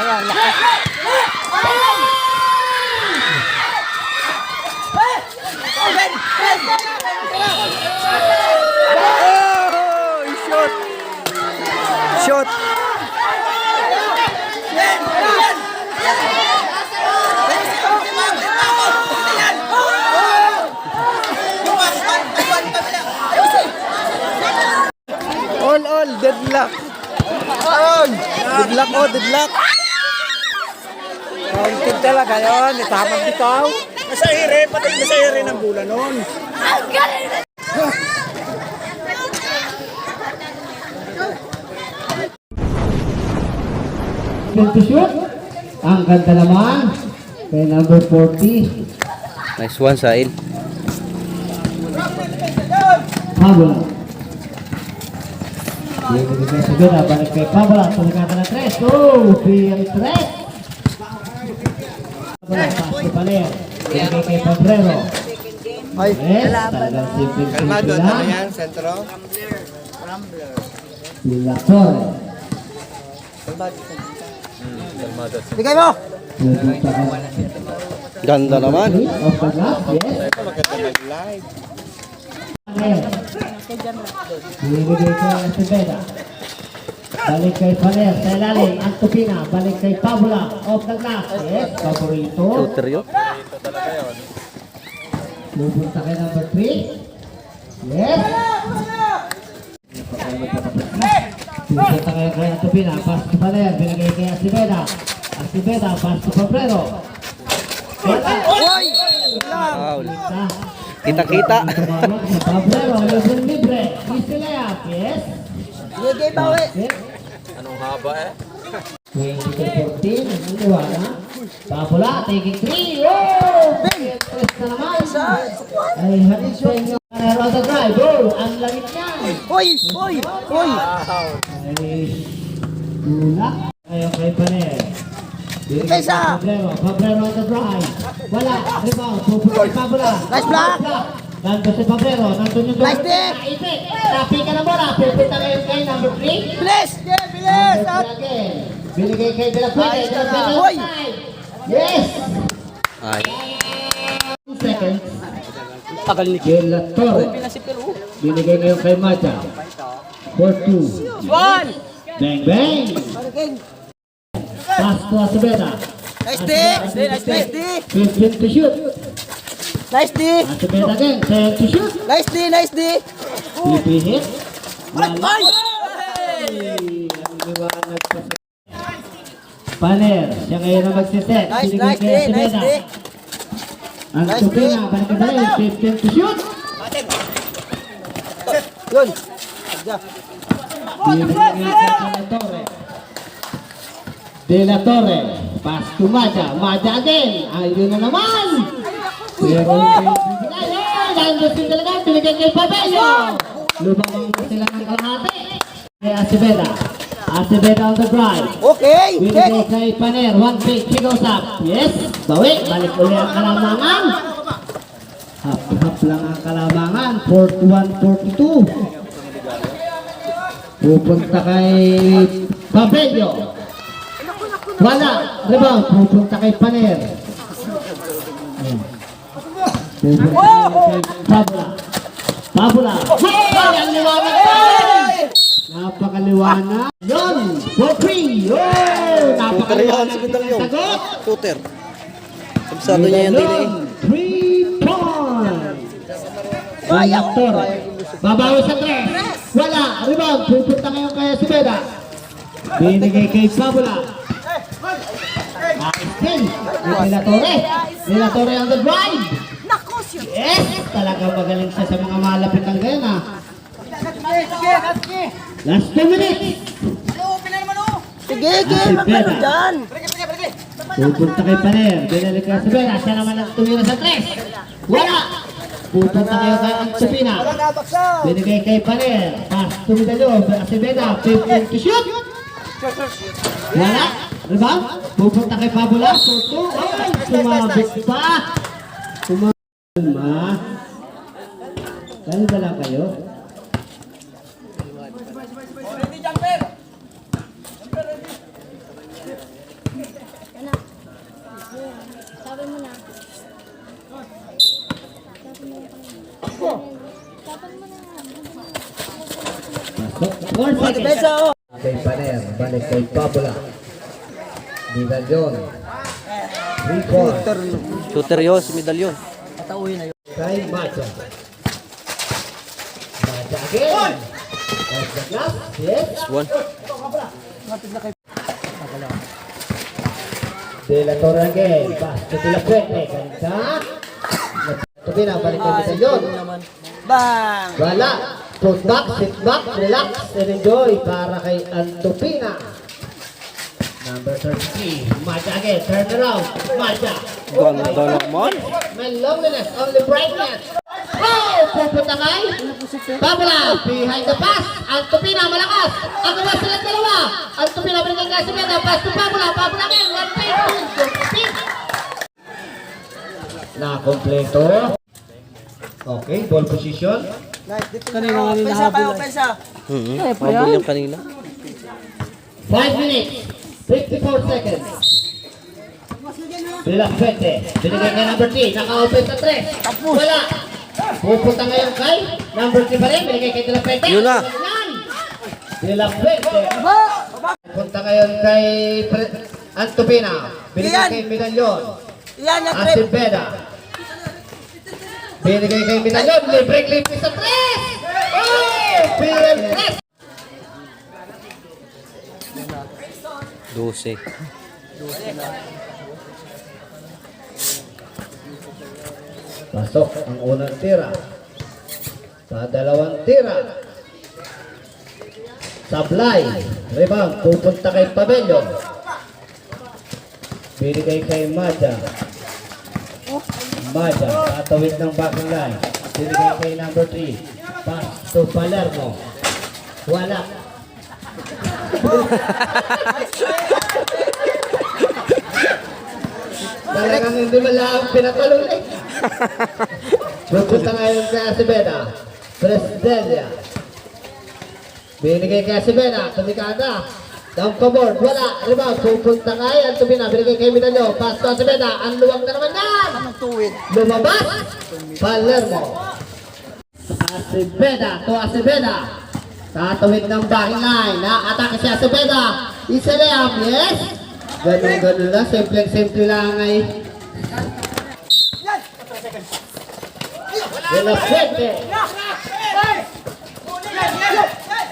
Ayan, lakas. Oh, shoot. Shoot. All, all, deadlock. All. Deadlock, oh, deadlock talaga yun. Itamang bitaw. Nasa ere, patay na sa ere ng bula noon. Ang galing! Shoot. Ang ganda naman. Kay number 40. Nice one, Sail. Pablo. Yung mga sa doon, abalik kay Pablo. Pagkakata na 3. 2, 3, 3. Paler. Kay Pabrero. Ay, talagang simple Kalmado, ano yan, sentro? Sila Torre. bigay mo. Pupunta ka. Ganda naman. Maganda nag-live. Paler. Bibigay kay Acevedo. Balik kay Paler sa ilalim. Antupina. Balik kay Pabula. Off the glass. Yes. Paborito. Shooter yun. Pupunta kay number 3. Yes. Pupunta kay kay Antupina. Pass to Paler. Binigay kay Acevedo. Acevedo. Pass to Pabrero. Foul. Sa Kita-kita. Pabrero. Libre libre. Layup. Yes. Bigay bawi. Anong haba eh? 2014, ang liwana. Papula, taking three. Oh! Big! Tres na naman. Ay, hatid sa inyo. Drive. Oh, ang langit niyan. Uy! Uy! Uy! Ay, tulak. Ayaw kay Paner. Ipay sa- Pabrero. Pabrero on the drive. Wala. Rebound. Kay Pabula. Nice block. Nandun si Pabrero. Nandun yung Nice. Naipit. Tapi ka na muna. Pupunta kayo kay number 3. Bilis! Yeah, bilis! Up! Binigay kay De La Fuente. Ayos ka na. Hoy! Yes! Ay. Two seconds. Tagal ni La Torre. Binigay ngayon kay Macha. For two. One! Bang, bang! Pass to Aceveda. Nice D! Nice D! Nice D! 15 to shoot. Nice D! Aceveda again. 10 to shoot. Nice D! Nice D! PP hit. Ay! Ay! Ang liwanag pa sa... Paner, siya ngayon ang magsiset. Nice, nice D! Nice. D! Ang tupina, dahil. 15 to shoot. Yun! De La Torre. De La Torre. Pass to Maja. Maja again. Ayun na naman. Si talaga. Binigay kay Pabello. Lumabang pa sila ng kalahati. Kay Aceveda. Aceveda on the drive. Okay! Check! kay Paner. One. He goes up. Yes. Bawi. Balik uli ang kalamangan. Hap-hap lang ang kalamangan. 41-42. Pupunta kay Pabello. Wala. Rebound. Pupunta kay Paner. Ayan. Pupunta kay Pabula. Pabula. Hey! Ang liwanag pa! Napakaliwanag. Yun! Free! Yun! Napakaliwanag ng sagot! Shooter. Kabsado niya yan din eh. Three points! Doctor. Babawi sa tres. Wala. Rebound. Pupunta ngayon kay Sibeda. Binigay kay Pabula. Nice. Nila Torre. Nila Torre on the drive. Yes! Talaga magaling siya sa mga malapit ng ganyan ah. Last two minutes. Sige, sige! Magkano dyan? Pupunta kay Paner. Binalik kay Sibeda. Siya naman ang tumira sa tres. Wala. Pupunta kayo kay Antupina. Binigay kay Paner. Pass to Medallo. Aceveda. 15 to shoot. Wala. Rebound. Pupunta kay Pabula. Two. Ay, sumabit pa. Ma, saan pala kayo? Sabi mo na. Pasok. Kay Paner, balik kay Pabula. Medalyon. Recall. Shooter Yos, medalyon. Patauhin na yun. Kay Macha. Macha again. Off the glass. Yes. One. De La Torre again. Pass to De La Fuente. Ganda. Tubi na, balik kay Medalyon. Bang! Wala. Put back, sit back, relax, and enjoy para kay Antopina. Number 33. Macha again. Turn around. Ganda naman. May loneliness, only brightness. Oh! Pupunta kay Babala, behind the pass. Antopina, malakas. Ang gawa sila dalawa. Antopina, binigay ka si Meda. Pass to Babala. Babala again. One pin, two, two, pin. Na-kompleto. Okay, ball position. Kanina nga nila habol. Hmm. Yung kanina. 5 minutes, 54 seconds. Bilang 20. Binigay kay number 3. Naka-open sa 3. Wala. Pupunta ngayon kay number 3 pa rin. Binigay kay Dilang 20. Yun na. Dilang 20. Punta ngayon kay Antopina. Binigay kay Medalyon. Yan yung trip. Asibeda. Binigay kay Medalyon. Libreng libre sa 3. Oh! PM 3. 12. Pasok ang unang tira. Sa dalawang tira. Sablay. Rebound. Pupunta kay Pabello. Binigay kay Madja. Madja. Tatawid ng backing line. Binigay kay number 3. Pass to Palermo. Wala. Talagang hindi malaang pinatuloy. Pupunta ngayon kay Acebeda. Presidencia. Binigay kay Acebeda. Tumikada. Down pa board. Wala. Rebound. Pupunta kay Antubina. Binigay kay Midalyo. Pass to Acebeda. Ang luwag na naman yan. Lumabas. Palermo. Acebeda. To Acebeda. Tatawid ng backing line. Na-atake si Acebeda. Isa layup. Yes. Ganun-ganun lang. Simple-simple lang ay. De la Fuente.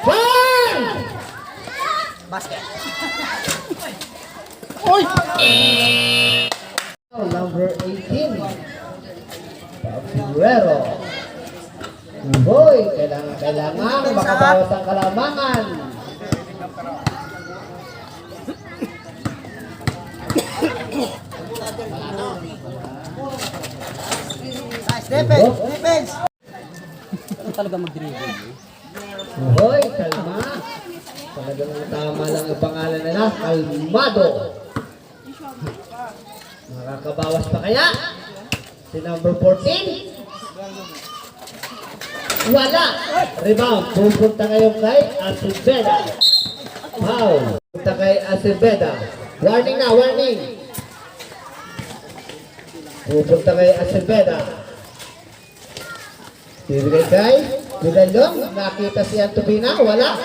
Bang! Basket. Oh, makabawas ang kalamangan. Defense. Defense. Ano talaga mag-dribble? Hoy, kalma. Talagang tama lang ang pangalan nila. Kalmado. Makakabawas pa kaya? Si number 14? Rebound. Pupunta ngayon kay Acebeda. Foul. Pupunta kay Acebeda. Warning na, warning. Pupunta kay Acebeda. Bibigay kay Medalyon. Nakita si Antubina. Wala.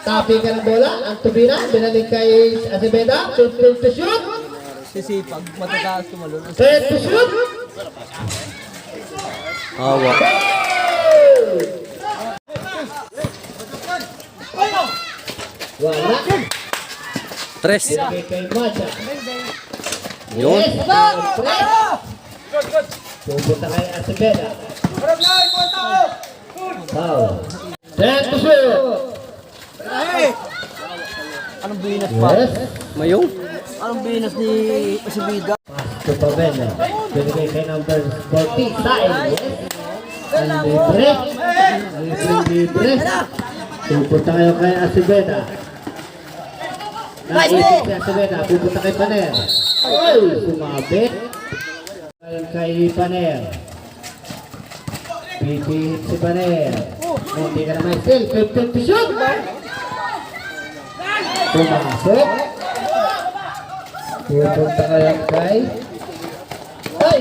Tapi ka ng bola. Antubina. Binalik kay Acebeda. Shoot, shoot, to shoot. Sisipag. Matataas tumalon. Set to shoot. Awa. Wala. Tres. Yun. Pupunta kay Acebeda. Foul. Set to shoot. Anong binas pa? Yes. Mayong? Anong binas ni Usibida? to Pavela. Binigay kay number 40, Sain. Yes. Ang libre. Libre, libre. Pupunta kayo kay Acebeda. Naisip si Acebeda. Pupunta kay Paner. Oy, sumabit. Kay Paner. Pipihit si Paner. Hindi ka naman still. 15 to shoot. Pumasok. Pupunta kayo kay Ay!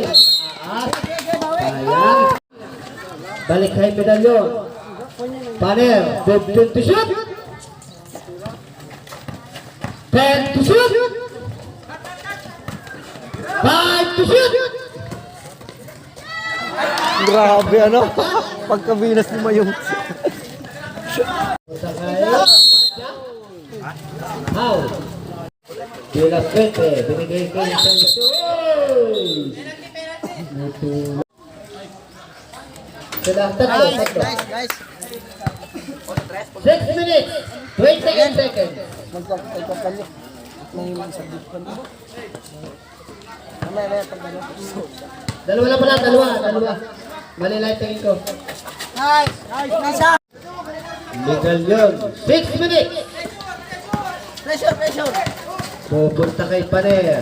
Sayang! Balik kay medalyon. Paner, 15 to shoot! Ten to shoot! Five to shoot! Grabe ano. Pagka-Venus ni Mayong. How? Bila Pete, binigay ko yung Uy! Mutu. Sila, tatlo, tatlo. guys. 6 minutes, 28 seconds. Magpapalik. May sabit pa na. Mamaya, mamaya, pag ano. Dalawa lang pala, dalawa, dalawa. Mali lang yung tingin ko. Nice! Nice! Nice! Legal yun. 6 minutes. Pressure, pressure! Pupunta kay Paner.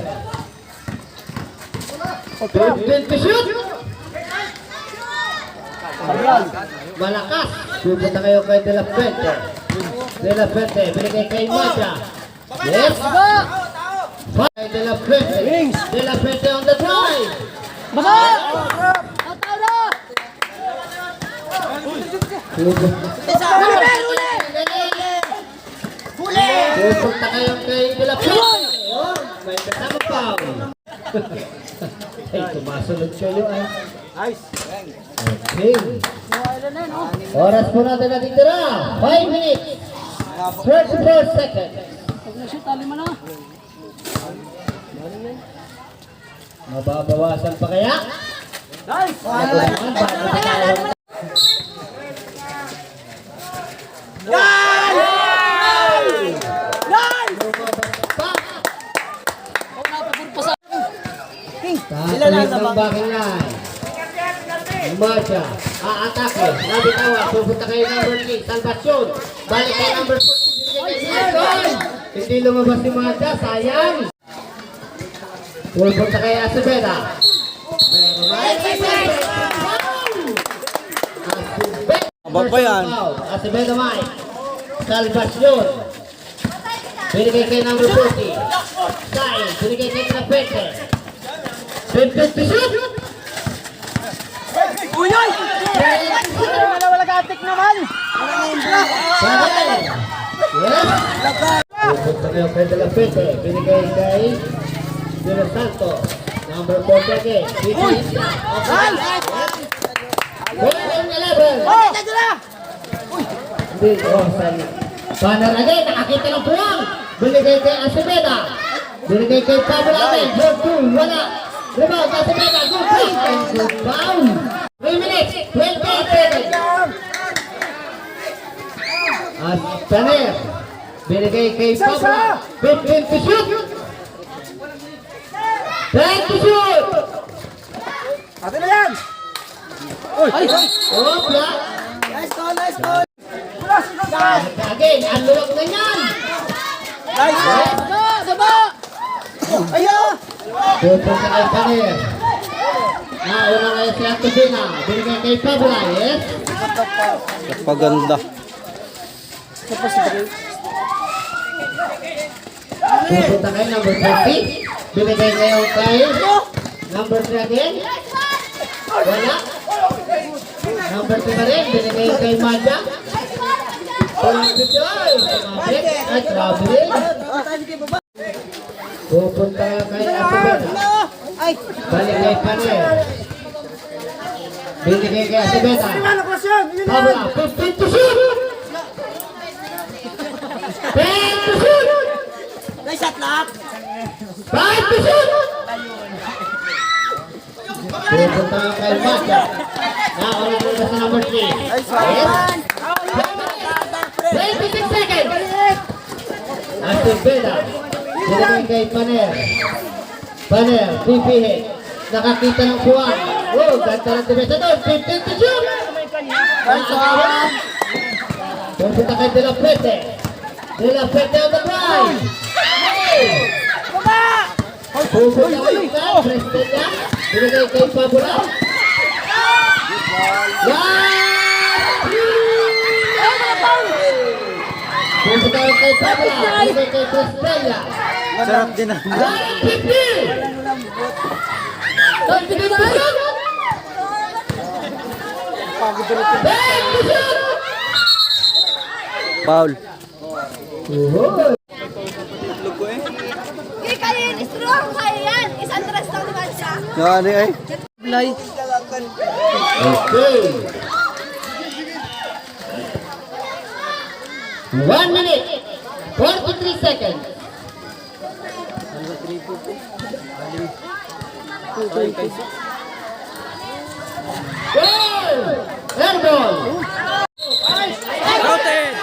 15 to shoot. Malakas. Pupunta kayo kay De La Fuente. De La Fuente, binigay kay Maja. Yes. Kay De La Fuente. De La Fuente on the drive. Na! Pupunta kayo kay De La Fuente. May kasama pa. Tumasunod kayo ay. Nice. Okay. Oras po natin natitira. 5 minutes. 34 seconds. Pag na-shoot, na. Mababawasan pa kaya? Nice. Mababawasan pa kaya? Line. Marcha, aatake, nabitawa, pupunta kayo number 3, Salvacion, balik kay number 4, hindi lumabas si Marcha, sayang. Pupunta kay Aceveda. Meron ba? Aceveda. Aba pa yan. Aceveda Mike. Salvacion. Binigay kay number 40. Sain, binigay kay Trapete. 50 to shoot. Uy! Uy! Wala, wala ka-atik naman! Yes. Pupunta kayo kay De La Fuente. Binigay kay De Santos. Number 40 again. Okay. Golden 11. Oh! Hindi, oh, sorry. Banner again, nakakita ng puwang. Binigay kay Aceveda. Binigay kay Pablo. Good two, wala. Rebound, Aceveda, good pass, and foul. 3 minutes, 28 seconds. At Taner, binigay kay Pablo. 15 to shoot. 10 to shoot. Ate na yan. Oh, block. Nice goal! Nice goal! Again, ang luwag na yan. Nice. Saba! Saba! Ayo! Pupunta kay Paner. Nauna ngayon si Atubina. Binigay kay Pabla, yes? Paganda. Pupunta kay number 30. Binigay ngayon kay number 3 again. Wala. Number 2 pa rin. Binigay kay. Walang pitoy. Sumabit at traveling. Pupunta kay Atubina. Ay! Balik kay Paner. Binigay kay Atubina. Pabla, 15 to shoot. 10 to shoot. Nice shot lock! Five to shoot. Pupunta kay Madja. Nakakulit mo na sa number 3. Yes. 26 seconds. Atubina. Binigay kay Paner. Paner, PPH. Nakakita ng buwan. Oh, ganda ng depensa doon. 15 to shoot. Nakakawa. Pupunta kay De La Fuente. De La Fuente on the drive. Pupunta kay Lucan. Prestella. Binigay kay Pabula. Pupunta kay Pabula. Binigay kay Prestella. Sarap din ang... Paul. Kaya kayo, strong kayo. Isang dress lang naman siya. Ano eh? Blay. Okay. One minute, 43 seconds. Goal! Airball! Routed!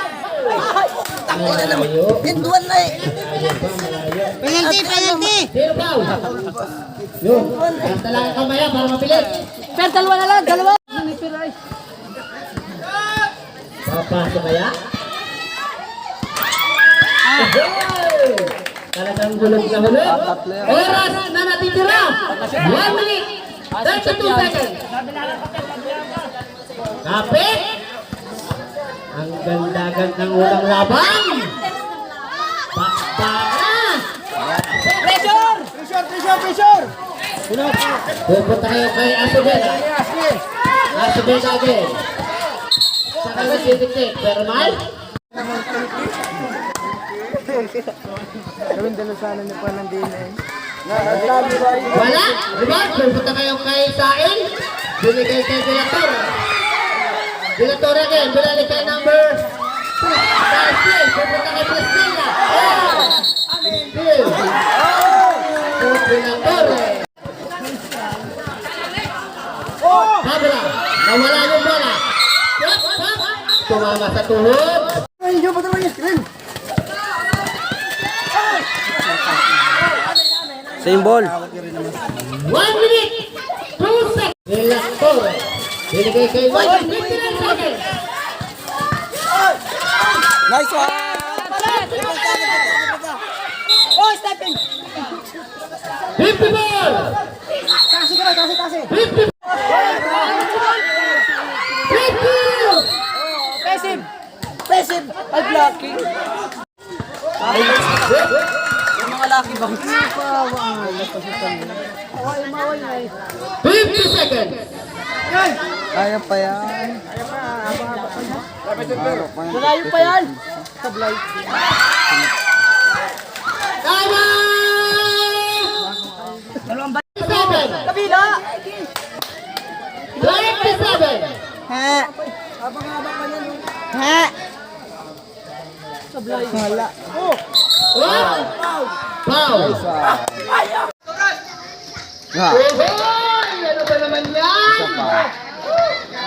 Malayo. Hinduan na eh. Penalty, penalty. Zero foul. Yun. Ang kamaya para mapilit. Pero dalawa na lang, dalawa. Papasok kaya? Goal! Talagang gulog na hulog. Oras na natitira. One minute. 32 seconds. Kapit. Ang ganda-gandang ulang laban. Pakpakan. Pressure! Pressure, pressure, pressure! Pupunta kayo kay Asubeda. Asubeda again. Saka si Titik. Pero Mal, Gawin dalo sana niyo pa ng DNA. Wala. Diba? Pupunta kayo kay Sain. Binigay kay Dilator. Dilator again. Binigay kay number 2. Castil. Pupunta kay Priscilla. Oh! Castil. Oh, Dilator. Kabila. Nawala yung bola. Tumama sa tuhod. Ay, yung pa talaga screen. Same ball. One minute, two seconds. Dilator. Binigay kay. 59 seconds. Nice one! Oh, stepping! 50 ball. Kasi ka kasi, kasi. 50 50 Passive! Passive! Ay, blocking. Yung mga lucky bang. Away, maway na eh. 50 seconds. Kaya pa yan. Malayo pa yan. Sablay. Tama! Dalawang ba? 27. Kabila! 27. Ha? Ha? Sablay. Hala. Oh! One. Foul. Ha. Ohoy! Ano ba naman yan?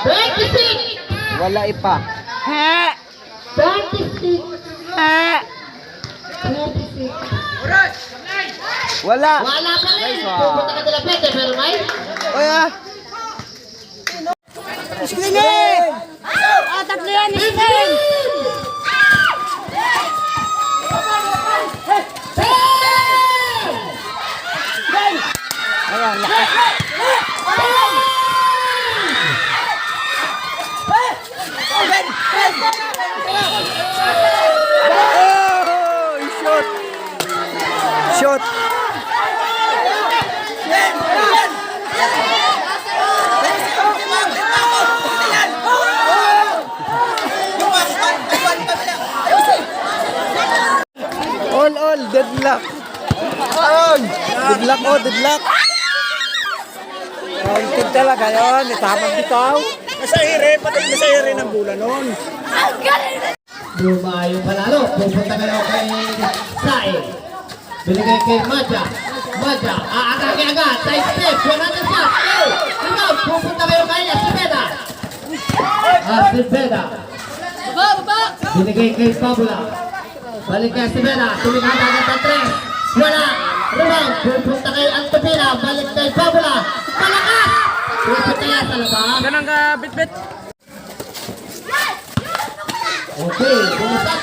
26. Wala ipa. Ha? 26. Ha? 26. Wala. Wala pa rin. Pupunta ka nila pwede, pero may? Oy ah. Screen eh! Ah, tatlo yan, screen! All, deadlock. Ay! Deadlock, oh, deadlock. Counted talaga yun. Itamang bitaw. Masahiri, patay masahiri ng bola nun. Lumayo panalo. Pupunta kayo kay Sae. Binigay kay Madja. Madja, aatake agad. Side step. 100 shot. Go! Rebound. Pupunta kayo kay Aceveda. Aceveda. Baba, baba! Binigay kay Pabula. Balik kay Aceveda. Tuminghan agad ang tres. Wala. Rebound. Pupunta kay Antopina. Balik kay Pabula. Malakas! Pupunta yan sa labas. Ganang ka, bit-bit. Okay, mo lang.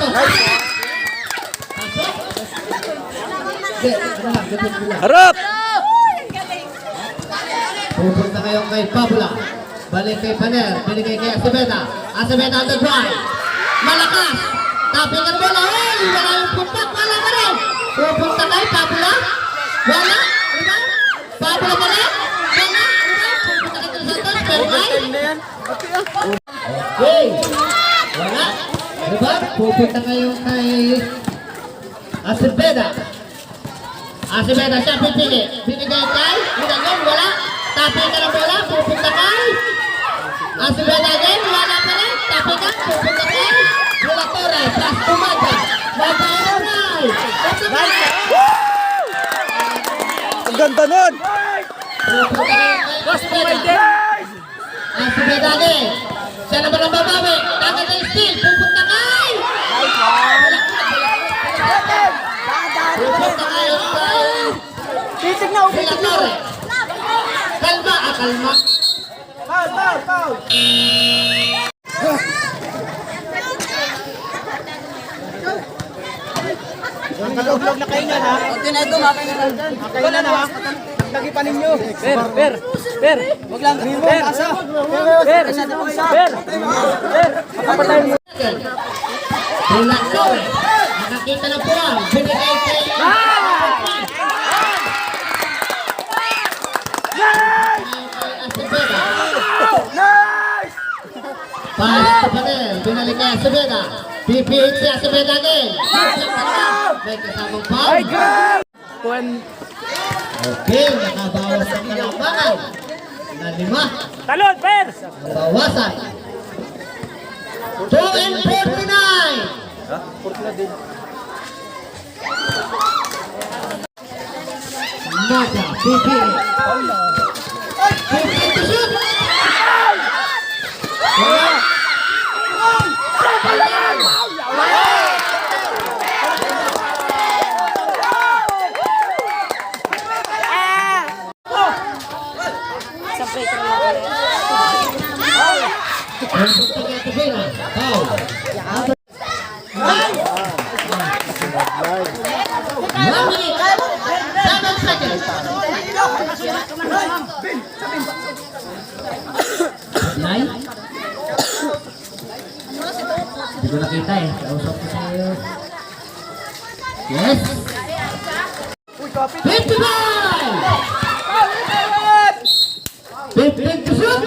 Harap! Pupunta kayo kay Pabula. Balik kay Paner. Binigay kay Aceveda. Aceveda on the drive. Malakas. Taping ang bola. Hey! Wala yung putak. Wala ka rin. Pupunta kay Pabula. Wala. Diba? Pabula ba rin? Wala. Diba? Pupunta kay Santos. Pero ay. Okay. Wala. Diba? Pupunta kayo kay Aceveda. Asibeda siya pipili. Binigay kay, binigay, wala. Tapi ka ng bola, pupunta kay. Asibeda again, wala pa rin. Tapi ka, pupunta kay. Bola Torres, plus Umaga. Babae right. Ang ganda nun! Asibeda. Asibeda again. Siya naman ang babawi. Dagat ang steal, pupunta kay. Pupunta kay. Titig na, Bola umitig na. Kalma, ah, kalma. Foul, foul, foul. Nakaluglog na kayo niyan, ha? Okay na ito, makay na lang dyan. Makay na na, ha? Lagi pa ninyo. Per, per, per. Wag lang, per. Asa. Per, per, per. Kapatay mo. Nakakita na po ang binigay kay... Pass to Panel, binalik kay Asibeda. Pipihit si Asibeda again. May kasamang foul. Okay, nakabawas ang kalabangan. Na lima. Talon, Per! Bawasan. 2 and 49. Naga, pipihit. Pipihit to shoot. Wala. Ang punta kay Tubina. Foul. One minute. Seven seconds. Nine. Hindi ko nakita eh. Kausap ko sa iyo. Yes. 55! 15 to shoot!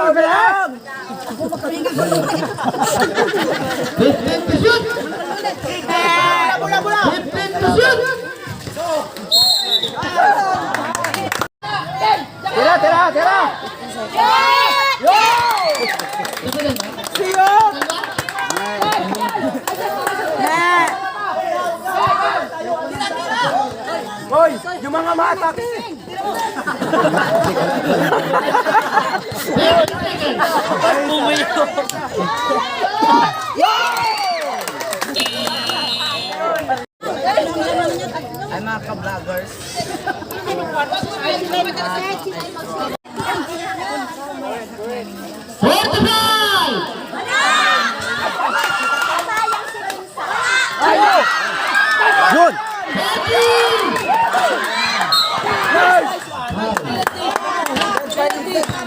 Galang. 15 to shoot! Bula, bula. 15 to shoot! Tira, tira, tira. Siyo. Hoy, yung mga matak. 15 seconds! Ay mga ka-vloggers. Forty-five! Yun!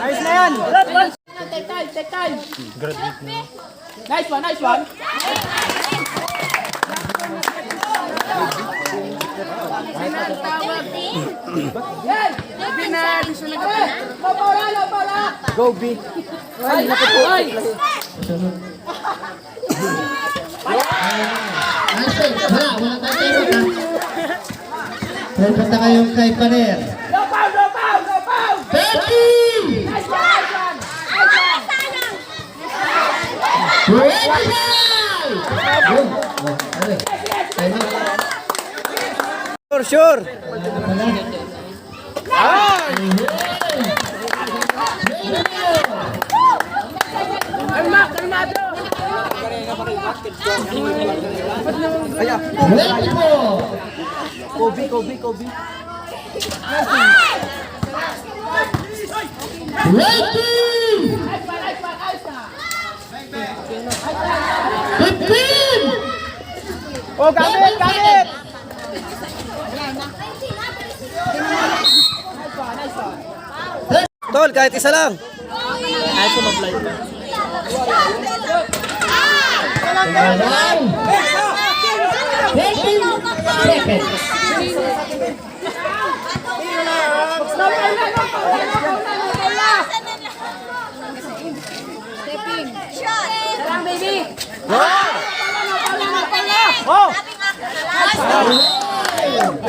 Ayos na yan. Take time, take time. Nice one, nice one. Go, B. Ay, ay. Nice one. Wala, tayong ha? Pupunta kayong kay Paner. No foul, no foul, no foul. 30! Nice one, nice one. Nice one. 25! Yun. Oh, ano eh. Time out. Sure, sure! Kalma, kalmado. Kaya, 24! Kobe, Kobe, Kobe. 20! Nice one, nice one, nice one. 15! Oh, gamit, gamit. Tol, kahit isa lang! Alam! 15 seconds! Sige. Oh! Pala na, pala na!